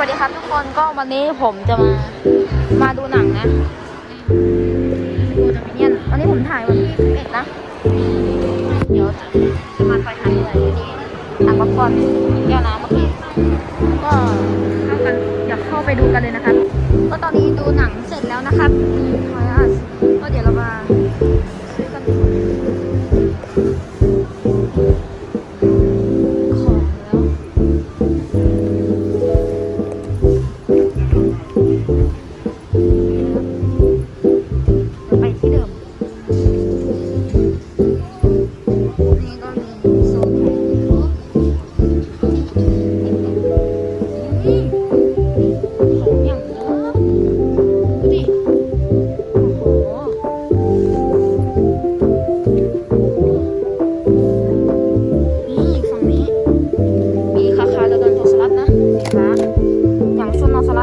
สวัสดีครับทุกคนก็วันนี้ผมจะมามาดูหนังนะดูดามิเนียนวันนี้ผมถ่ายวันที่11นะ เดี๋ยวจะมาคอยถ่ายเลยนี่ตักป๊อปคอนแก้วน้ำเมื่อกี้ก็เข้ากันอยากเข้าไปดูกันเลยนะครับ ก็ตอนนี้ดูหนังเสร็จแล้วนะครับ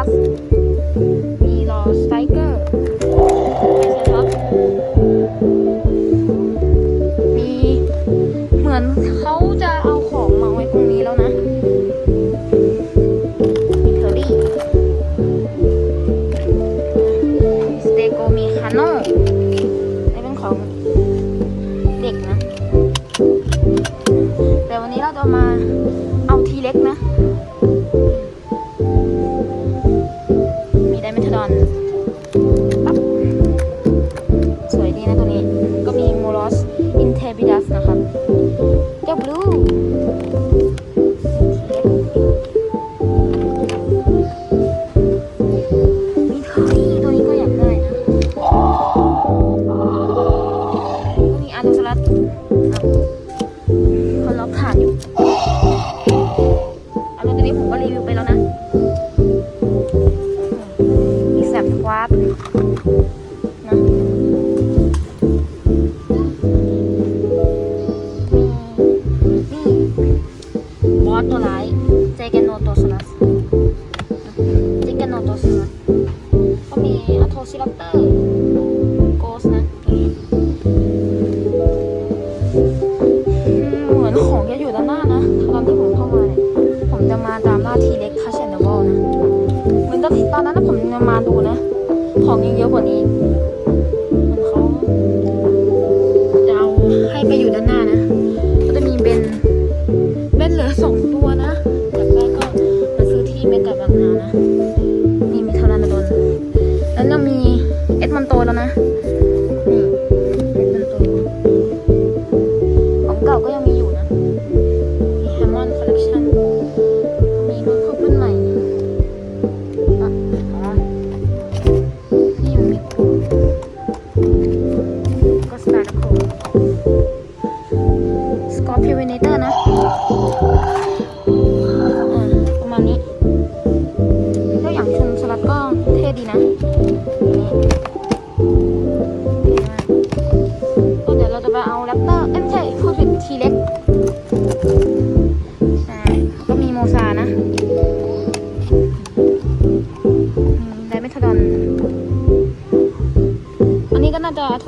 ซุนนอสมีรอสไตเกอร์ไม่ใช่ครับมีเหมือนเขาจะเอาของมาไว้ตรงนี้แล้วนะมีเทอรี่สเตโกมีคาโน่ เมทาดอน อะโทซิรัปเตอร์โกสนะเหมือนของจะอยู่ด้านหน้านะ ตอนที่ผมเข้ามาเนี่ย ผมจะมาตามหน้าทีเล็กคัชเชนเดอร์บอลนะ เหมือนตอนตอนนั้นนะผมจะมาดูนะ ของยังเยอะกว่านี้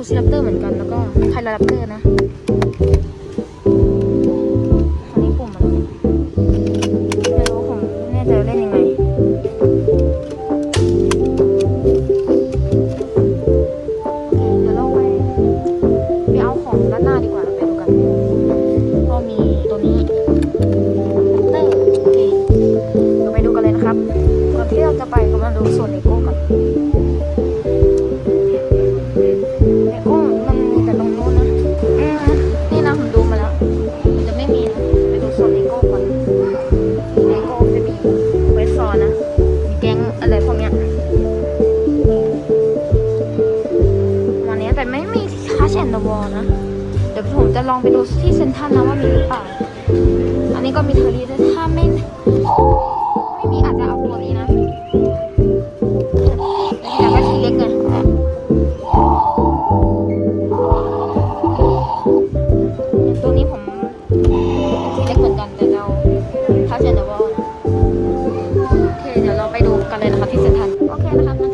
ทซิรัปเตอร์เหมือนกันแล้วก็ไทรรัปเตอร์นะอันนี้ปุ่มอะไรเนี่ยไม่รู้ผมไม่แน่ใจเล่นยังไงโอเคเดี๋ยวเราไปเอาของด้านหน้าดีกว่าไปดูกันก็มีตัวนี้เตอร์โอเคเดี๋ยวไปดูกันเลยนะครับก่อนที่เราจะไปก็มาดูส่วนเลโก้ก่อน ดี๋ยวผมจะลองไปดูที่เซนทรัลนะว่ามีหรือเปล่า อันนี้ก็มีเทอรี่ด้วยถ้าไม่ไม่มีอาจจะเอาตัวนี้นะแต่ทีหลังก็ทีเล็กไงตัวนี้ผมทีเล็กเหมือนกันแต่เราคัชแอนด์วอลโอเคเดี๋ยวเราไปดูกันเลยนะคะที่เซ็นทรัลโอเคนะคะ